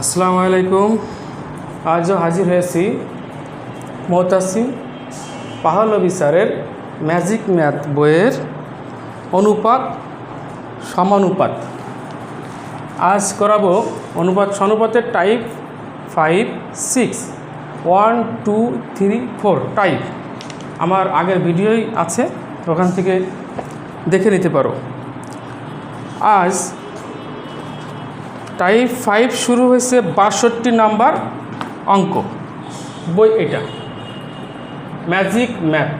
আসসালামু আলাইকুম। আজও হাজির হয়েছি মোহতাসিম পাহলবি স্যারের ম্যাজিক ম্যাথ বইয়ের অনুপাত সমানুপাত। আজ করাবো অনুপাত সমানুপাতের type five six one two three four type আমার আগের ভিডিওই আছে, ওখান থেকে দেখে নিতে পারো। আজ টাইপ ফাইভ শুরু হয়েছে বাষট্টি নাম্বার অঙ্ক। বই এটা। ম্যাজিক ম্যাপ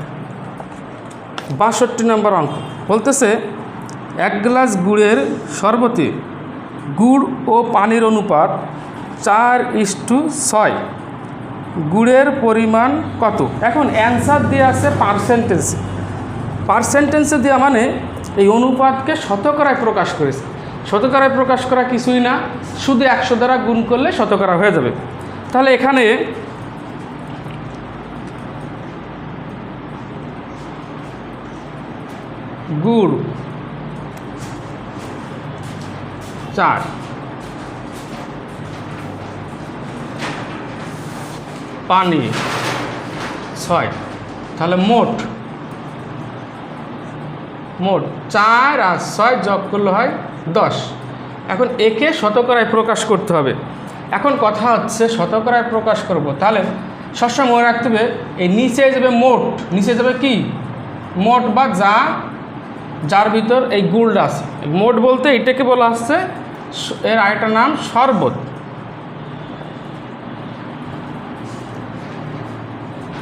বাষট্টি নাম্বার অঙ্ক। বলতেছে, এক গ্লাস গুড়ের শরবতে গুড় ও পানির অনুপাত চার ইস্টু ছয়। গুড়ের পরিমাণ কত? এখন অ্যান্সার দিয়ে আছে পার্সেন্টেন্সে পার্সেন্টেন্সে দেওয়া মানে এই অনুপাতকে শতকরায় প্রকাশ করেছে। শতকরায় প্রকাশ করা কিছুই না, শুধু একশো দ্বারা গুণ করলে শতকরা হয়ে যাবে। তাহলে এখানে গুড় চার। পানি ছয়। তাহলে মোট মোট চার আর ছয় যোগ করলে হয় দশ। এখন একে শতকরায় প্রকাশ করতে হবে। এখন কথা হচ্ছে শতকরায় প্রকাশ করব। তাহলে সবসময় মনে রাখতে হবে, এই নিচে যাবে মোট। নিচে যাবে কি? মোট বা যা, যার ভিতর এই গুড়টা আছে। মোট বলতে এটাকে বলা স- এর আরেকটা নাম শরবত।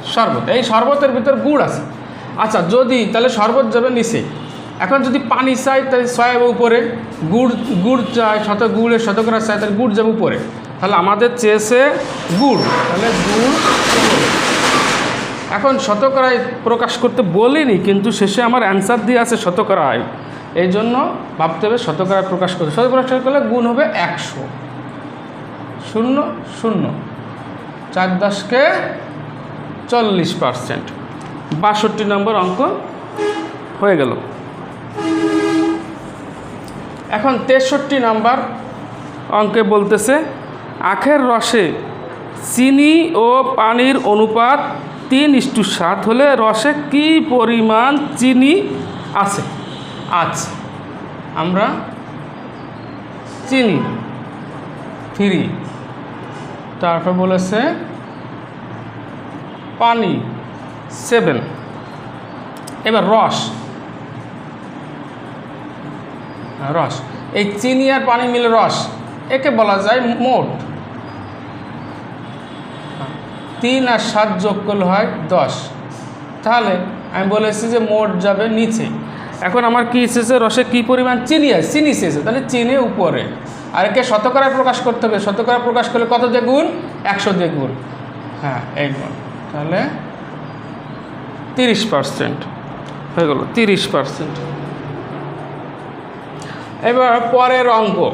শরবত, এই শরবতের ভিতর গুড় আছে। আচ্ছা যদি, তাহলে শরবত যাবে নিচে। এখন যদি পানি চাই তাহলে ছয় যাবে উপরে। গুড় গুড় চাই শত গুড়ের শতকরা চাই তাহলে গুড় যাবে উপরে। তাহলে আমাদের চেয়েছে গুড়। তাহলে গুড়। এখন শতকরায় প্রকাশ করতে বলিনি, কিন্তু শেষে আমার অ্যান্সার দিয়ে আছে শতকরায়। এই জন্য ভাবতে হবে শতকরায় প্রকাশ করতে। শতকরা করলে গুণ হবে একশো। শূন্য শূন্য। চার দশকে চল্লিশ পার্সেন্ট বাষট্টি নম্বর অঙ্ক হয়ে গেল। এখন তেষট্টি নাম্বার অঙ্কে বলতেছে, আখের রসে চিনি ও পানির অনুপাত তিন ইস্টু সাত হলে রসে কি পরিমাণ চিনি আছে? আছে আমরা চিনি, থ্রি। তারপর বলেছে পানি, সেভেন। এবার রস হ্যাঁ, রস। এই চিনি আর পানি মিলে রস, একে বলা যায় মোট। তিন আর সাত যোগ করলে হয় দশ। তাহলে আমি বলেছি যে মোট যাবে নিচে। এখন আমার কী এসেছে রসে কি পরিমাণ চিনি আছে? চিনি এসেছে তাহলে চিনি উপরে। আর একে শতকরায় প্রকাশ করতে হবে। শতকরা প্রকাশ করলে কত দিয়ে গুণ একশো দিয়ে গুণ হ্যাঁ এই গুণ তাহলে তিরিশ পার্সেন্ট। হয়ে গেল, তিরিশ পার্সেন্ট। এবার পরের অঙ্ক।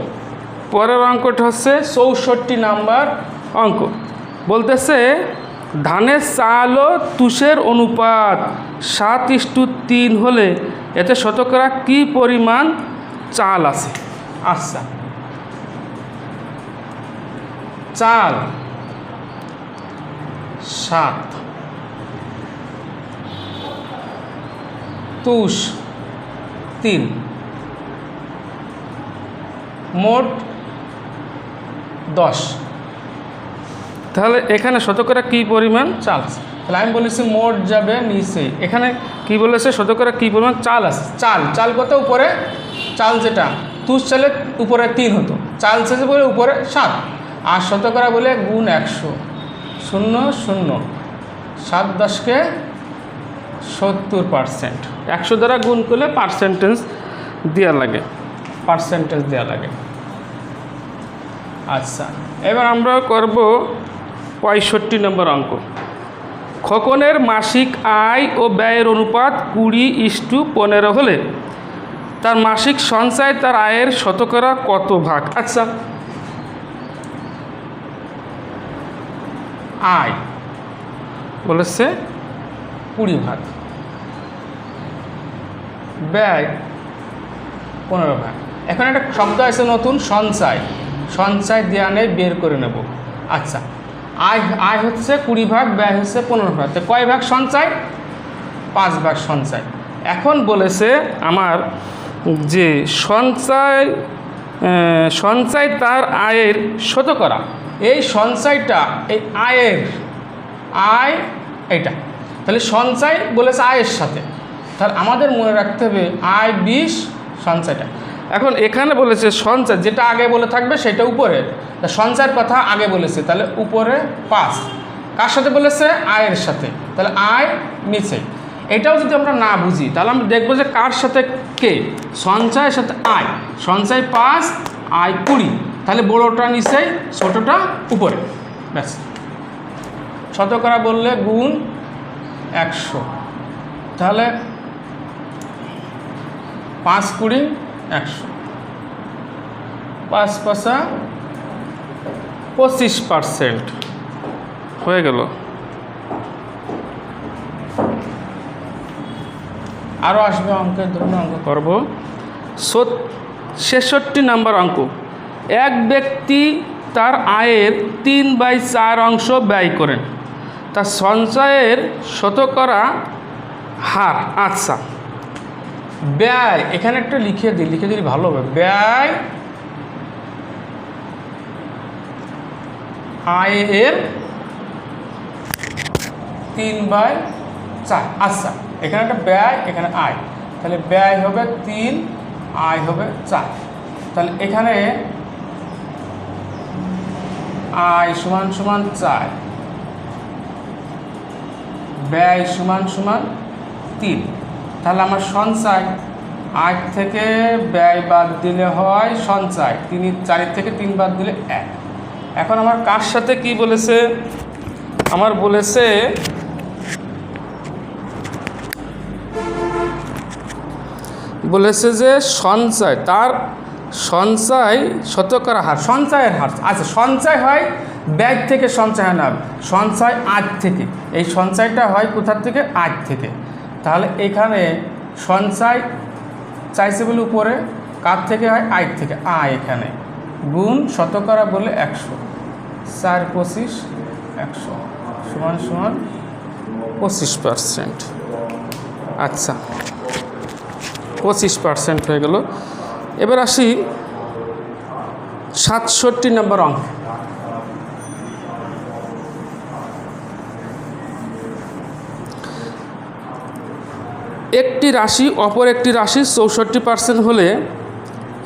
পরের অঙ্কটা হচ্ছে চৌষট্টি নাম্বার অঙ্ক। বলতেছে, ধানের চাল ও তুষের অনুপাত সাত ইস্টু তিন হলে এতে শতকরা কি পরিমাণ চাল আছে? আচ্ছা। চাল সাত। তুষ তিন। মোট দশ। তাহলে এখানে শতকরা কী পরিমাণ? চাল। আছে? তাহলে আমি বলেছি মোট যাবে নিচে। এখানে কি বলেছে? শতকরা কী পরিমাণ? চাল আছে। চাল। চাল কত? উপরে। চাল যেটা তুষ চালে উপরে তিন হতো। চাল শেষে বলে উপরে সাত। আর শতকরা বলে গুণ একশো। শূন্য শূন্য। সাত দশকে সত্তর পার্সেন্ট। একশো দ্বারা গুণ করলে পার্সেন্টেজ দেওয়া লাগে। পার্সেন্টেজ দেওয়া লাগে। আচ্ছা এবার আমরা করব পঁয়ষট্টি নম্বর অঙ্ক। খোকনের মাসিক আয় ও ব্যয়ের অনুপাত কুড়ি ইস্টু পনেরো হলে তার মাসিক সঞ্চয় তার আয়ের শতকরা কত ভাগ? আচ্ছা আয় বলেছে কুড়ি ভাগ, ব্যয় পনেরো ভাগ। এখন একটা শব্দ আছে নতুন, সঞ্চয়। সঞ্চয় দেওয়া নেই, বের করে নেব। আচ্ছা আয় আয় হচ্ছে কুড়ি ভাগ, ব্যয় হচ্ছে পনেরো ভাগ। তো কয় ভাগ সঞ্চয়? পাঁচ ভাগ সঞ্চয়। এখন বলেছে আমার যে সঞ্চয় সঞ্চয় তার আয়ের শতকরা। এই সঞ্চয়টা, এই আয়ের আয় এটা তাহলে সঞ্চয় বলেছে আয়ের সাথে। তাহলে আমাদের মনে রাখতে হবে আয় বিশ সঞ্চয়টা। এখন এখানে বলেছে সঞ্চয় যেটা আগে বলে থাকবে সেটা উপরে। তা সঞ্চয়ের কথা আগে বলেছে, তাহলে উপরে পাঁচ। কার সাথে বলেছে? আয়ের সাথে। তাহলে আয় নিচে। এটাও যদি আমরা না বুঝি, তাহলে আমরা দেখব যে কার সাথে কে? সঞ্চয়ের সাথে আয়। সঞ্চয় পাঁচ, আয় কুড়ি। তাহলে বড়োটা নিচেই ছোটোটা উপরে। ব্যাস। শতকরা বললে গুণ একশো। তাহলে পাঁচ কুড়ি একশো। পাঁচ পাশা পঁচিশ পার্সেন্ট। হয়ে গেল। আরও আসবে অঙ্কের ধরনের অঙ্ক করব। ছেষট্টি নাম্বার অঙ্ক। এক ব্যক্তি তার আয়ের তিন বাই চার অংশ ব্যয় করেন। তার সঞ্চয়ের শতকরা হার আচ্ছা। ব্যয়, এখানে একটা লিখে দিই, লিখে দিলে ভালো হবে। ব্যয় আয়ের তিন বাই চার। আচ্ছা এখানে একটা ব্যয়, এখানে আয়। তাহলে ব্যয় হবে তিন, আয় হবে চার। তাহলে এখানে আয় সমান সমান চার। ব্যয় সমান সমান তিন। তাহলে আমার সঞ্চয় আট থেকে ব্যয় বাদ দিলে হয় সঞ্চয়। তিন চারের থেকে তিন বাদ দিলে এক। এখন আমার কার সাথে কি বলেছে? আমার বলেছে বলেছে যে সঞ্চয়, তার সঞ্চয় শতকরা হার। সঞ্চয়ের হার। আচ্ছা সঞ্চয় হয় ব্যাগ থেকে সঞ্চয় হয় না। সঞ্চয় আজ থেকে। এই সঞ্চয়টা হয় কোথার থেকে? আজ থেকে। তাহলে এখানে সঞ্চয় চাইছে বলে উপরে, কার থেকে হয়? আয় থেকে। আয় এখানে। গুণ শতকরা বলে একশো। চার পঁচিশ, একশো। সমান সমান পঁচিশ পার্সেন্ট। আচ্ছা। পঁচিশ পার্সেন্ট হয়ে গেল। এবার আসি সাতষট্টি নম্বর অঙ্ক। একটি রাশি অপর একটি রাশি চৌষট্টি পার্সেন্ট হলে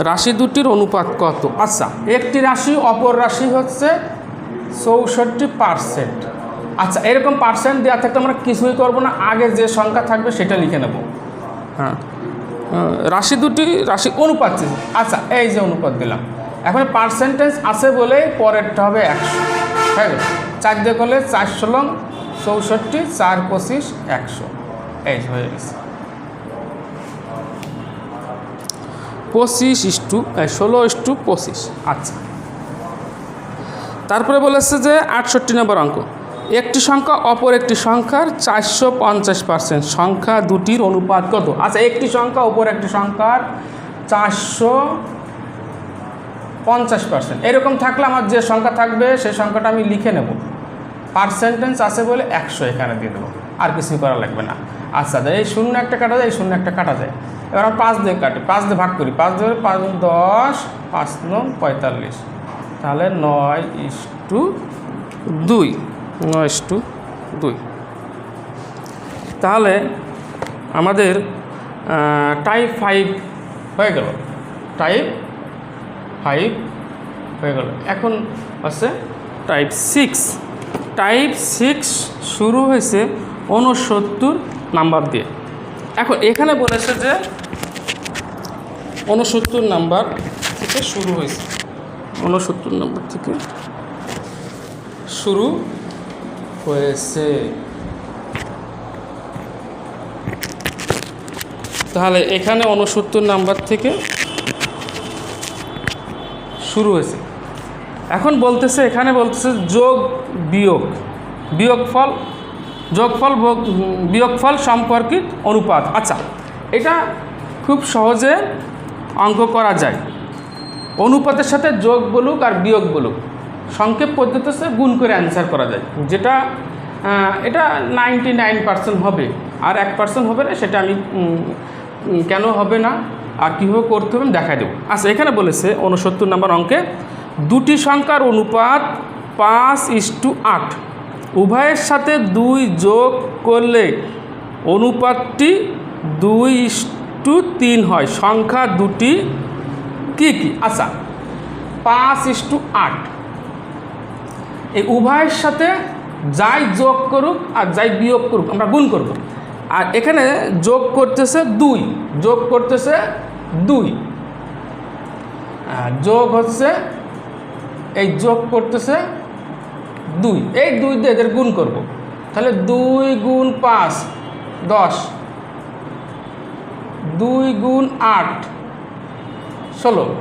রাশি দুটির অনুপাত কত? আচ্ছা একটি রাশি অপর রাশি হচ্ছে চৌষট্টি পার্সেন্ট আচ্ছা এরকম পার্সেন্ট দেওয়া থাকলে আমরা কিছুই করব না, আগে যে সংখ্যা থাকবে সেটা লিখে নেব। হ্যাঁ রাশি দুটি, রাশি অনুপাত। আচ্ছা এই যে অনুপাত দিলাম। এখন পার্সেন্টেজ আছে বলেই পরেরটা হবে একশো। হয়ে, চার দিয়ে করলে চারশো লং, চৌষট্টি, চার পঁচিশ, একশো। এই হয়ে গেছে। পঁচিশ ইস্টু ষোলো ইস্টু পঁচিশ। আচ্ছা। তারপরে বলেছে যে আটষট্টি নম্বর অঙ্ক। একটি সংখ্যা অপর একটি সংখ্যার চারশো পঞ্চাশ পার্সেন্ট। সংখ্যা দুটির অনুপাত কত? আচ্ছা একটি সংখ্যা অপর একটি সংখ্যার চারশো পঞ্চাশ পার্সেন্ট। এরকম থাকলে আমার যে সংখ্যা থাকবে সেই সংখ্যাটা আমি লিখে নেব। পার্সেন্টেজ আছে বলে একশো এখানে দিয়ে দেবো। আর কিছুই করা লাগবে না। আচ্ছা এই শূন্য একটা কাটা যায়, এই শূন্য একটা কাটা যায়। এবার আমরা পাঁচ দিয়ে কাটি, পাঁচ দিয়ে ভাগ করি। পাঁচ দিয়ে পাঁচ দশ, পাঁচ নয় পঁয়তাল্লিশ। তাহলে নয় ইস টু দুই। নয় ইস টু দুই। তাহলে আমাদের টাইপ ফাইভ হয়ে গেল। টাইপ ফাইভ হয়ে গেল। এখন আছে টাইপ সিক্স। টাইপ সিক্স শুরু হয়েছে ঊনসত্তর নাম্বার দিয়ে। এখন এখানে বলেছে যে ঊনসত্তর নাম্বার থেকে শুরু হয়েছে। ঊনসত্তর নাম্বার থেকে শুরু হয়েছে। তাহলে এখানে ঊনসত্তর নাম্বার থেকে শুরু হয়েছে। এখন বলতেছে, এখানে বলতেছে যোগ বিয়োগ। বিয়োগফল যোগফল বিয়োগফল সম্পর্কিত অনুপাত। আচ্ছা এটা খুব সহজে অঙ্ক করা যায়। অনুপাতের সাথে যোগ বলুক আর বিয়োগ বলুক, সংক্ষেপ পদ্ধতি হচ্ছে গুণ করে অ্যান্সার করা যায়। যেটা এটা নাইনটি নাইন পার্সেন্ট হবে, আর এক পার্সেন্ট হবে না, সেটা আমি কেন হবে না, আর কীভাবে করতে হবে আমি দেখাই দেবো। আচ্ছা এখানে বলেছে উনসত্তর নম্বর অঙ্কে, দুটি সংখ্যার অনুপাত পাঁচ ইস টু আট। উভয়ের সাথে দুই যোগ করলে অনুপাতটি দুই টু তিন হয়। সংখ্যা দুটি কি কি? আচ্ছা পাঁচ ইস টু আট। এই উভয়ের সাথে যাই যোগ করুক আর যাই বিয়োগ করুক, আমরা গুণ করব। আর এখানে যোগ করতেছে দুই, যোগ করতেছে দুই। যোগ হচ্ছে, এই যোগ করতেছে দুই। এই দুই দিয়ে এদের গুণ করব। তাহলে দুই গুণ পাঁচ, দশ। দুই গুণ আট, ষোলো।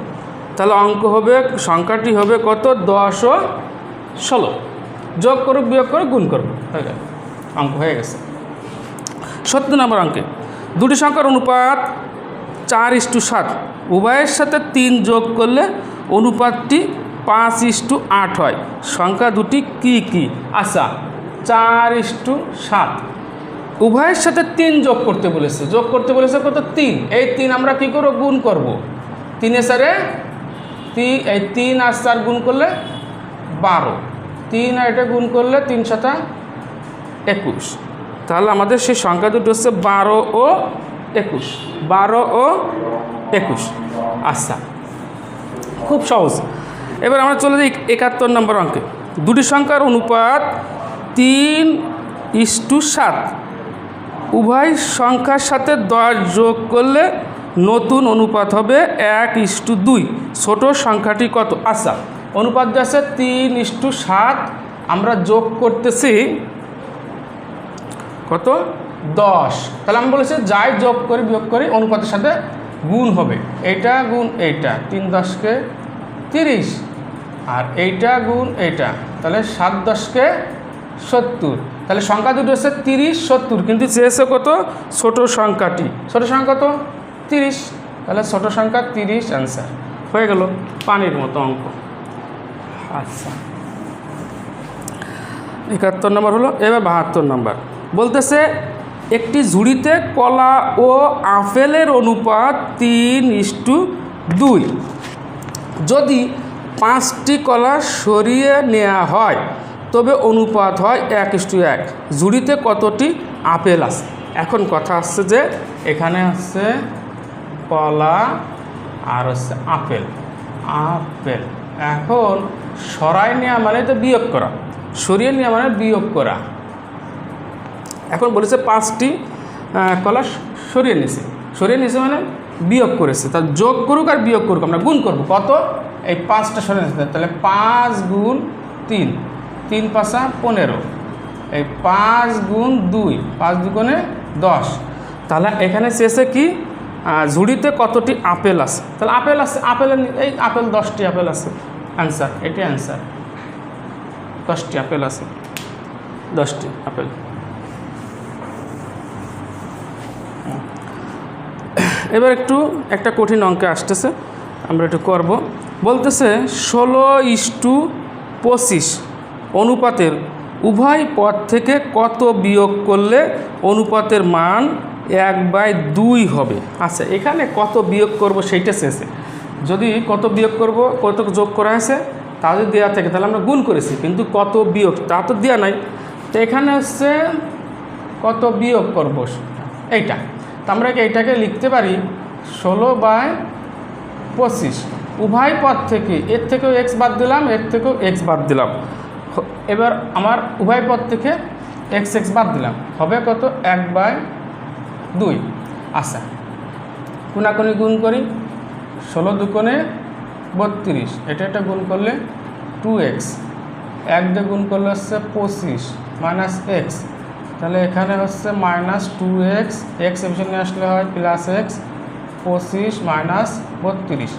তাহলে অঙ্ক হবে, সংখ্যাটি হবে কত? দশ ও ষোলো। যোগ করুক, বিয়োগ করে গুণ করব গেল। অঙ্ক হয়ে গেছে। সত্তর নম্বর অঙ্কে। দুটি সংখ্যার অনুপাত চার ইস্টু সাত। উভয়ের সাথে তিন যোগ করলে অনুপাতটি পাঁচ ইস্টু আট হয়। সংখ্যা দুটি কি কি? আচ্ছা চার ইস্টু সাত। উভয়ের সাথে তিন যোগ করতে বলেছে। যোগ করতে বলেছে কত? তিন। এই তিন আমরা কি করব? গুণ করব। তিনে সারে তিন এই তিন আর চার গুণ করলে বারো। তিন আর এটা গুণ করলে তিন সাতা একুশ। তাহলে আমাদের সেই সংখ্যা দুটো হচ্ছে বারো ও একুশ। বারো ও একুশ। আচ্ছা খুব সহজ। এবার আমরা চলে যাই একাত্তর নম্বর অঙ্কে। দুটি সংখ্যার অনুপাত তিন ইস্টু সাত। উভয় সংখ্যার সাথে দশ যোগ করলে নতুন অনুপাত হবে এক ইস্টু দুই। ছোট সংখ্যাটি কত? আচ্ছা অনুপাত আছে তিন ইস্টু সাত, আমরা যোগ করতেছি কত? দশ। তাহলে আমি বলেছি যাই যোগ করি, বিয়োগ করি, অনুপাতের সাথে গুণ হবে। এইটা গুণ এইটা। তিন দশকে তিরিশ। আর এইটা গুণ এইটা, তাহলে সাত দশকে সত্তর। তাহলে সংখ্যা দুটো হচ্ছে তিরিশ সত্তর, কিন্তু চেয়েছে কত? ছোট সংখ্যাটি। ছোট সংখ্যা কত? তিরিশ। তাহলে ছোট সংখ্যা তিরিশ অ্যান্সার হয়ে গেল পানির মতো অঙ্ক। আচ্ছা। একাত্তর নম্বর হলো, এবার বাহাত্তর নম্বর। বলতেছে, একটি ঝুড়িতে কলা ও আপেলের অনুপাত তিন ইস্টু দুই। যদি পাঁচটি কলা সরিয়ে নেওয়া হয়, তবে অনুপাত হয় এক ইস্টু এক। ঝুড়িতে কতটি আপেল আছে? এখন কথা আসছে যে এখানে হচ্ছে কলা আর হচ্ছে আপেল। আপেল। এখন সরাই নেওয়া মানে তো বিয়োগ করা। সরিয়ে নেওয়া মানে বিয়োগ করা। এখন বলেছে পাঁচটি কলা সরিয়ে নিছে। সরিয়ে নিছে মানে বিয়োগ করেছে। তা যোগ করুক আর বিয়োগ করুক, আমরা গুণ করব। কত? এই পাঁচটা নিচ্ছে তাহলে পাঁচ গুণ তিন। তিন পাঁচা পনেরো। এই পাঁচ গুণ দুই। পাঁচ দুগুণে দশ। তাহলে এখানে শেষে কি? ঝুড়িতে কতটি আপেল আছে? তাহলে আপেল আছে আপেলের নি- এই আপেল দশটি আপেল আছে। অ্যান্সার এটি অ্যান্সার দশটি আপেল আছে। দশটি আপেল। এবার একটু একটা কঠিন অঙ্কে আসতেছে, আমরা একটু করব। বলতেছে ষোলো ইস্টু পঁচিশ অনুপাতের, উভয় পদ থেকে কত বিয়োগ করলে অনুপাতের মান এক বাই দুই হবে? আচ্ছা এখানে কত বিয়োগ করব সেইটা শেষে। যদি কত বিয়োগ করব, কত যোগ করা আছে তা যদি দেওয়া থাকে, তাহলে আমরা গুণ করেছি, কিন্তু কত বিয়োগ, তা তো দেওয়া নাই। তো এখানে হচ্ছে কত বিয়োগ করব? এইটা। আমরা কি এইটাকে লিখতে পারি? ষোলো বাই পঁচিশ। উভয় পদ থেকে, এর থেকেও এক্স বাদ দিলাম, এর থেকেও এক্স বাদ দিলাম। এবার আমার উভয় পদ থেকে এক্স এক্স বাদ দিলাম। হবে কত? এক বাই দুই। আচ্ছা কোনাকুনি গুণ করি। ষোলো দুকোণে বত্রিশ। এটা একটা গুণ করলে টু এক্স এক দিয়ে গুণ করলে হচ্ছে পঁচিশ মাইনাস এক্স তাহলে এখানে হচ্ছে মাইনাস টু এক্স এক্স এপিছনে আসলে হয় প্লাস এক্স পঁচিশ মাইনাস বত্রিশ।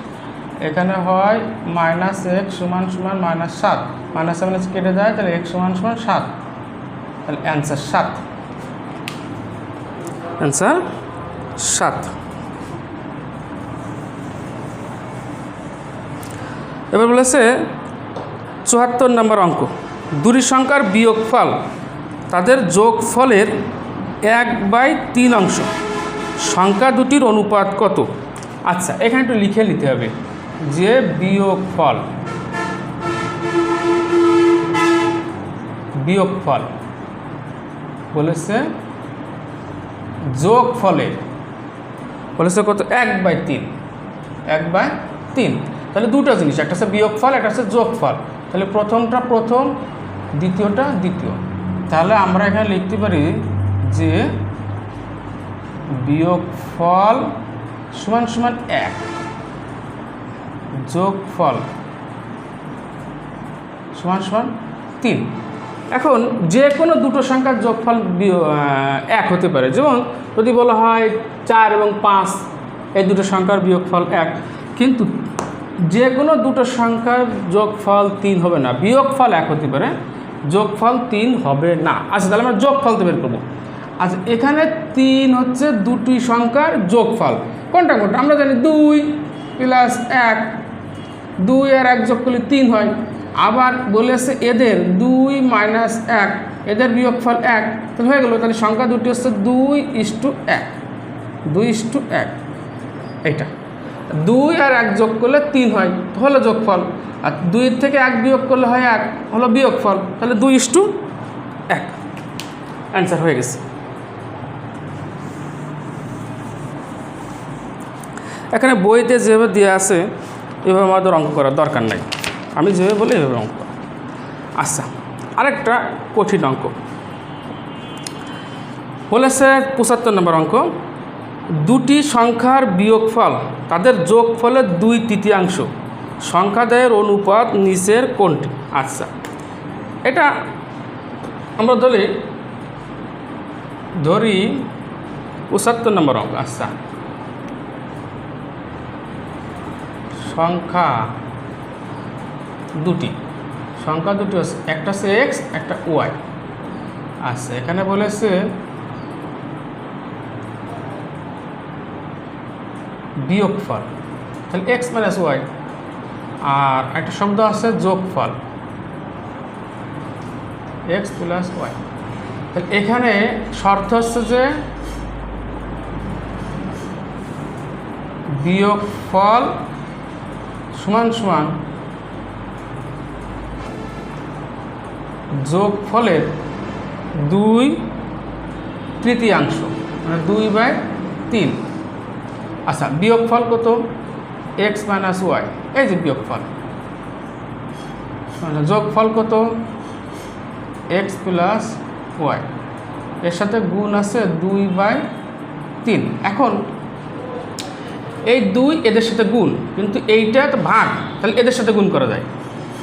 এখানে হয় মাইনাস এক্স সমান সমান মাইনাস সাত। মাইনাস মাইনাস কেটে যায়, তাহলে এক্স সমান সমান সাত। তাহলে অ্যান্সার সাত। অ্যান্সার সাত। এবার বলেছে চুয়াত্তর নম্বর অঙ্ক। দুটি সংখ্যার বিয়োগফল তাদের যোগফলের এক বাই তিন অংশ। সংখ্যা দুটির অনুপাত কত? আচ্ছা এখানে একটু লিখে নিতে হবে যে বিয়োগ ফল বিয়োগ ফল বলেছে যোগফলের বলেছে কত? এক বাই তিন। এক বাই তিন। তাহলে দুটো জিনিস, একটা হচ্ছে বিয়োগ ফল একটা হচ্ছে যোগ ফল তাহলে প্রথমটা প্রথম, দ্বিতীয়টা দ্বিতীয়। তাহলে আমরা এখানে লিখতে পারি যে বিয়োগ ফল সমান সমান এক। যোগ ফল সমান সমান তিন। এখন যে কোনো দুটো সংখ্যার যোগফল এক হতে পারে। যেমন যদি বলা হয় চার এবং পাঁচ, এই দুটো সংখ্যার বিয়োগফল এক। কিন্তু যে কোনো দুটো সংখ্যার যোগফল তিন হবে না। বিয়োগফল এক হতে পারে। যোগফল তিন হবে না। আচ্ছা তাহলে আমরা যোগফল তো বের করব। আচ্ছা এখানে তিন হচ্ছে দুটি সংখ্যার যোগফল। কোনটা কোনটা আমরা জানি দুই প্লাস এক। দুই আর এক যোগ করলে তিন হয়। আবার বলেছে এদের দুই মাইনাস এক, এদের বিয়োগফল এক। তাহলে হয়ে গেল, তাহলে সংখ্যা দুটি হচ্ছে দুই ইস্টু এক। দুই ইস্টু এক। এইটা। দুই আর এক যোগ করলে তিন হয় হলো যোগফল। আর দুইয়ের থেকে এক বিয়োগ করলে হয় এক, হলো বিয়োগফল, তাহলে দুই ইস্টু এক। অ্যান্সার হয়ে গেছে। এখানে বইতে যেভাবে দেওয়া আছে, এভাবে আমাদের অঙ্ক করার দরকার নাই। আমি যেভাবে বলি, এভাবে অঙ্ক আচ্ছা আরেকটা কঠিন অঙ্ক। বলেছে পঁচাত্তর নম্বর অঙ্ক। দুটি সংখ্যার বিয়োগফল, তাদের যোগফলের দুই তৃতীয়াংশ। সংখ্যাদয়ের অনুপাত নিচের কোনটি? আচ্ছা এটা আমরা ধরি ধরি পঁচাত্তর নম্বর অঙ্ক। আচ্ছা সংখ্যা দুটি। সংখ্যা দুটি একটা হচ্ছে এক্স একটা ওয়াই আচ্ছা এখানে বলেছে বিয়োগফল তাহলে এক্স মাইনাস ওয়াই আর একটা শব্দ আছে যোগফল। এক্স প্লাস ওয়াই তাহলে এখানে শর্ত হচ্ছে যে বিয়োগফল সমান সমান যোগ ফলের দুই তৃতীয়াংশ মানে দুই বাই তিন। আচ্ছা বিয়োগফল কত? এক্স মাইনাস ওয়াই এই যে বিয়োগফল যোগফল কত? এক্স প্লাস ওয়াই এর সাথে গুণ আছে দুই বাই তিন। এখন, এই দুই এদের সাথে গুণ, কিন্তু এইটা তো ভাগ। তাহলে এদের সাথে গুণ করা যায়।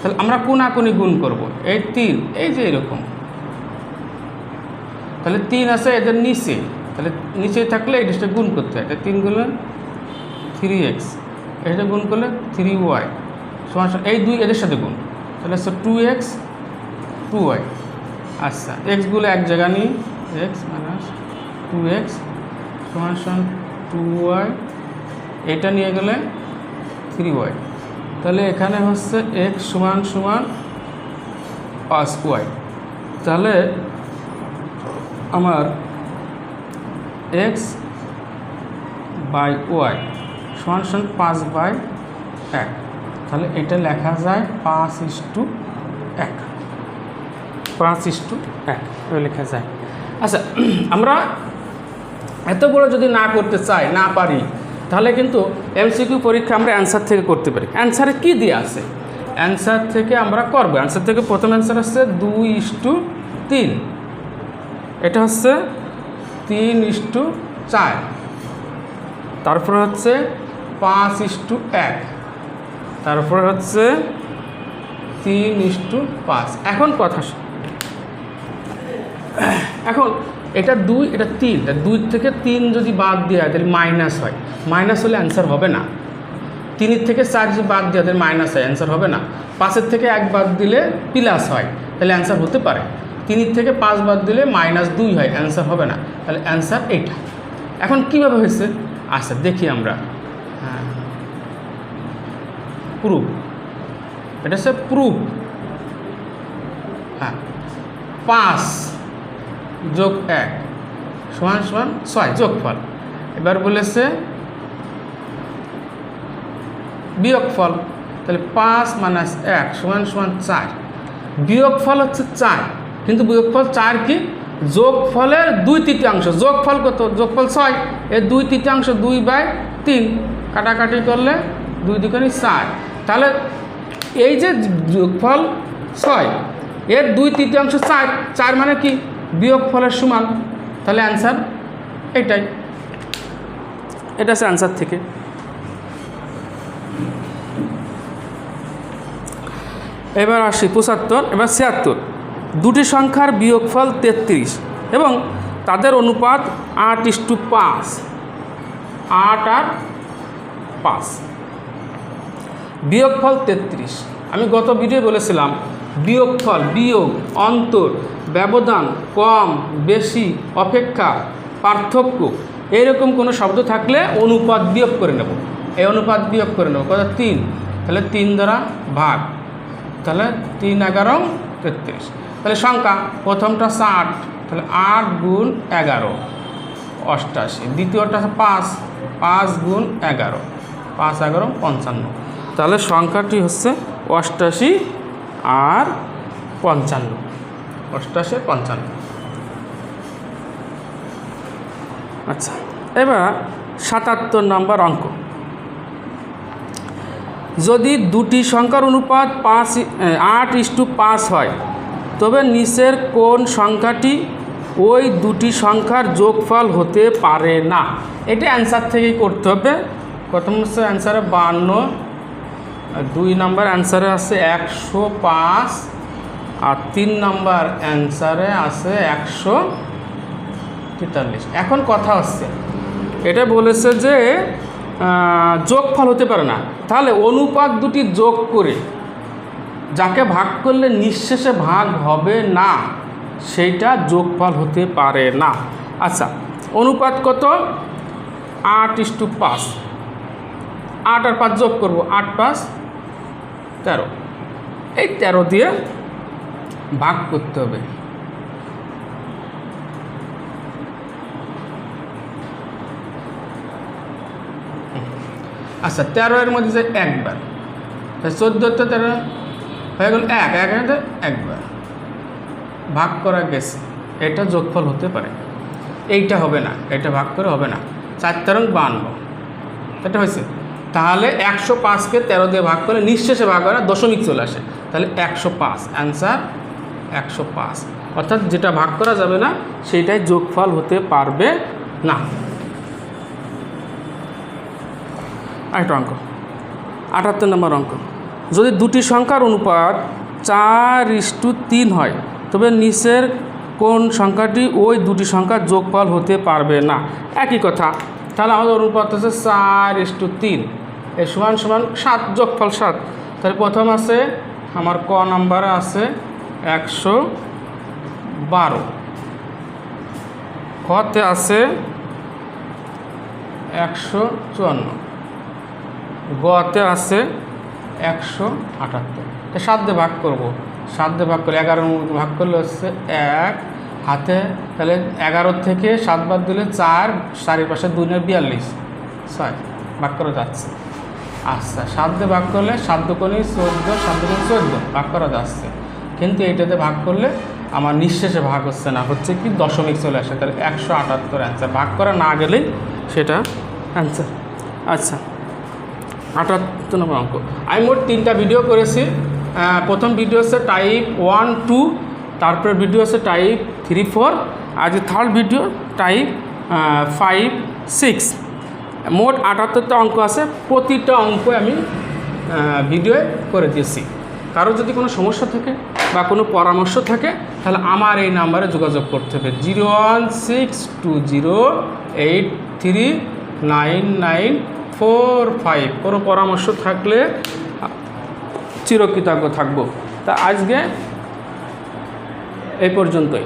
তাহলে আমরা কোনাকুনি গুণ করব। এই তিন, এই যে এরকম। তাহলে তিন আছে এদের নিচে। তাহলে নিচে থাকলে সাথে গুণ করতে হয়। এটা তিনগুলো থ্রি এক্স এটা গুণ করলে থ্রি ওয়াই সমান এই দুই এদের সাথে গুণ। তাহলে হচ্ছে টু এক্স টু ওয়াই আচ্ছা এক্সগুলো এক জায়গা নিই। এক্স মাইনাস টু এক্স সমান সমান টু ওয়াই এটা নিয়ে গেলে থ্রি ওয়াই তাহলে এখানে হচ্ছে এক্স সমান সমান পাঁচ ওয়াই তাহলে আমার এক্স বাই ওয়াই সমান সমান পাঁচ বাই এক। তাহলে এটা লেখা যায় পাঁচ ইস্টু এক। পাঁচ ইস্টু এক, এটা লেখা যায়। আচ্ছা আমরা এত বড় যদি না করতে চাই, না পারি, তাহলে কিন্তু এমসিকিউ পরীক্ষা আমরা অ্যান্সার থেকে করতে পারি। অ্যান্সারে কী দিয়ে আছে? অ্যান্সার থেকে আমরা করব। অ্যান্সার থেকে প্রথম অ্যান্সার হচ্ছে দুই ইস্টু তিন। এটা হচ্ছে তিন ইস্টু চার। তারপরে হচ্ছে পাঁচ ইস্টু এক। তারপরে হচ্ছে তিন ইস্টু পাঁচ। এখন কথা। এখন এটা দুই, এটা তিন। দুই থেকে তিন যদি বাদ দেওয়া হয়, তাহলে মাইনাস হয়। মাইনাস হলে অ্যান্সার হবে না। তিনের থেকে চার যদি বাদ দেওয়া তাহলে মাইনাস হয়, অ্যান্সার হবে না। পাঁচের থেকে এক বাদ দিলে প্লাস হয়, তাহলে অ্যান্সার হতে পারে। তিনের থেকে পাঁচ বাদ দিলে মাইনাস দুই হয়, অ্যান্সার হবে না। তাহলে অ্যান্সার এইটা। এখন কীভাবে হয়েছে? আচ্ছা দেখি আমরা। হ্যাঁ। প্রুফ। এটা হচ্ছে প্রুফ। হ্যাঁ। পাঁচ যোগ এক সমান সমান ছয়, যোগফল। এবার বলেছে বিয়োগফল। তাহলে পাঁচ মাইনাস এক সমান সমান চার। বিয়োগফল হচ্ছে চার। কিন্তু বিয়োগফল চার কি? যোগফলের দুই তৃতীয়াংশ। যোগফল কত? যোগফল ছয়। এর দুই তৃতীয়াংশ দুই বাই তিন। কাটাকাটি করলে দুই দুখানি চার। তাহলে এই যে যোগফল ছয়, এর দুই তৃতীয়াংশ চার। চার মানে কি? বিয়োগ ফলের সমান। তাহলে অ্যান্সার এটাই। এটা আছে অ্যান্সার থেকে। এবার আসি পঁচাত্তর, এবার ছিয়াত্তর। দুটি সংখ্যার বিয়োগফল তেত্রিশ এবং তাদের অনুপাত আট ইস্টু পাঁচ। আট আর পাঁচ। বিয়োগফল তেত্রিশ। আমি গত ভিডিও বলেছিলাম, বিয়োগফল, বিয়োগ, অন্তর, ব্যবধান, কম, বেশি, অপেক্ষা, পার্থক্য, এইরকম কোনো শব্দ থাকলে অনুপাত বিয়োগ করে নেব। এই অনুপাত বিয়োগ করে নেব। কত? তিন। তাহলে তিন দ্বারা ভাগ। তাহলে তিন এগারো তেত্রিশ। তাহলে সংখ্যা প্রথমটা ষাট তাহলে আট গুণ এগারো। অষ্টাশি। দ্বিতীয়টা পাঁচ পাঁচ গুণ এগারো। পাঁচ, এগারো, পঞ্চান্ন। তাহলে সংখ্যাটি হচ্ছে অষ্টাশি আর পঞ্চান্ন। অষ্টাশি পঞ্চান্ন। আচ্ছা এবার সাতাত্তর নম্বর অঙ্ক। যদি দুটি সংখ্যার অনুপাত পাঁচ আট ইস্টু পাঁচ হয় তবে নিচের কোন সংখ্যাটি ওই দুটি সংখ্যার যোগফল হতে পারে না। এটা অ্যান্সার থেকেই করতে হবে। প্রথম হচ্ছে অ্যান্সারে বান্ন দুই নম্বর অ্যান্সারে আছে একশো পাঁচ, আর তিন নম্বর অ্যান্সারে আছে একশো তেতাল্লিশ। এখন কথা হচ্ছে, এটা বলেছে যে যোগফল হতে পারে না। তাহলে অনুপাত দুটি যোগ করে যাকে ভাগ করলে নিঃশেষে ভাগ হবে না, সেইটা যোগফল হতে পারে না। আচ্ছা অনুপাত কত? আট ইস্টু পাঁচ। আট আর পাঁচ যোগ করব, আট পাঁচ, তেরো। এই তেরো দিয়ে ভাগ করতে হবে। আচ্ছা তেরো এর মধ্যে যে একবার তা চোদ্দোতে তেরো হয়ে গেল এক এক একবার। ভাগ করা গেছে। এটা যোগফল হতে পারে। এইটা হবে না, এটা ভাগ করে হবে না। চার তেরো বান্ন এটা হয়েছে। তাহলে একশো পাঁচকে তেরো দিয়ে ভাগ করে নিঃশেষে ভাগ হয় দশমিক চলে আসে। তাহলে একশো পাঁচ। অ্যান্সার, একশো পাঁচ। অর্থাৎ যেটা ভাগ করা যাবে না, সেইটাই যোগফল হতে পারবে না। আরেকটা অঙ্ক। আটাত্তর নম্বর অঙ্ক। যদি দুটি সংখ্যার অনুপাত চার ইস্টু তিন হয়, তবে নিচের কোন সংখ্যাটি ওই দুটি সংখ্যার যোগফল হতে পারবে না? একই কথা। তাহলে আমাদের অনুপাত হচ্ছে চার ইস্টু তিন। এ সমান সমান সাত, যোগফল সাত। তাহলে প্রথম আছে, আমার ক নাম্বারে আছে একশো বারো। খতে আছে একশো চুয়ান্ন। গতে আছে একশো আটাত্তর। তো সাত দিয়ে ভাগ করব। সাত দিয়ে ভাগ করলে এগারো ভাগ করলে হচ্ছে এক। হাতে তাহলে এগারো থেকে সাত বাদ দিলে চার চারের পাশে দুই নয় বিয়াল্লিশ। ছয়, ভাগ করা যাচ্ছে। আচ্ছা সাত দিয়ে ভাগ করলে সাত দুকোনি চোদ্দ, সাত দুকোনি চোদ্দ, ভাগ করা যাচ্ছে। কিন্তু এইটাতে ভাগ করলে আমার নিঃশেষে ভাগ হচ্ছে না, হচ্ছে কি দশমিক চলে আসে। তাহলে একশো আটাত্তর অ্যান্সার ভাগ করা না গেলেই সেটা অ্যান্সার আচ্ছা। আটাত্তর নম্বর অঙ্ক। আমি মোট তিনটা ভিডিও করেছি। প্রথম ভিডিও হচ্ছে টাইপ ওয়ান টু তারপরে ভিডিও হচ্ছে টাইপ থ্রি ফোর আর যে third video type five six মোট আটাত্তরটা অঙ্ক আছে। প্রতিটা অঙ্ক আমি ভিডিও করে দিয়েছি। কারও যদি কোনো সমস্যা থাকে বা কোনো পরামর্শ থাকে, তাহলে আমার এই নাম্বারে যোগাযোগ করতে হবে। Zero one six two zero eight three nine nine four five কোনো পরামর্শ থাকলে চিরকৃতজ্ঞ থাকব। তা আজকে এই পর্যন্তই।